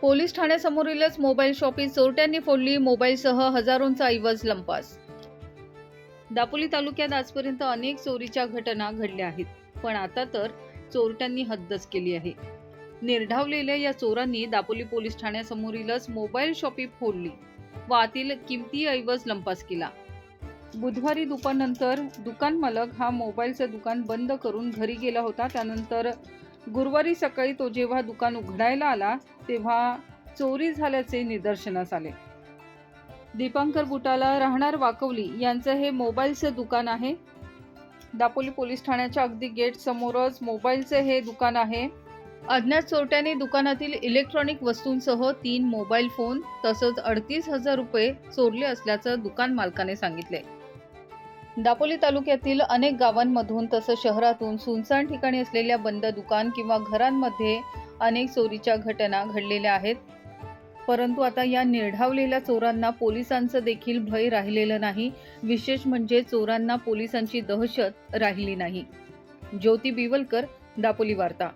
Police ठाण्यासमोरीलच mobile shoppe चोरट्यांनी फोडली मोबाईलसह हजारोंचा ऐवज लंपास. दापोली तालुक्यात आजपर्यंत अनेक चोरीच्या घटना घडल्या आहेत पण आता तर चोरट्यांनी हद्दच केली आहे. निर्धावलेल्या या चोरांनी दापोली पोलीस ठाण्यासमोरीलच मोबाईल शॉपी फोडली व आतील किमती ऐवज लंपास केला. बुधवारी दुपारनंतर दुकान मालक हा मोबाईलचं दुकान बंद करून घरी गेला होता त्यानंतर गुरुवारी सकाळी तो जेव्हा दुकान उघडायला आला तेव्हा चोरी झाल्याचे निदर्शनास आले. दीपांकर बुटाला राहणार वाकवली यांचं हे मोबाईलचं दुकान आहे. दापोली पोलीस ठाण्याच्या अगदी गेट समोरच मोबाईलचं हे दुकान आहे. अज्ञात चोरट्याने दुकानातील इलेक्ट्रॉनिक वस्तूंसह तीन मोबाईल फोन तसंच अडतीस हजार रुपये चोरले असल्याचं दुकान मालकाने सांगितले. दापोली तालुक्यातील अनेक गावांमधून तसंच शहरातून सुनसान ठिकाणी असलेल्या बंद दुकान किंवा घरांमध्ये अनेक चोरीच्या घटना घडलेल्या आहेत. परंतु आता या निर्ढावलेल्या चोरांना पोलिसांचं देखील भय राहिलेलं नाही. विशेष म्हणजे चोरांना पोलिसांची दहशत राहिली नाही. ज्योती बिवलकर दापोली वार्ता.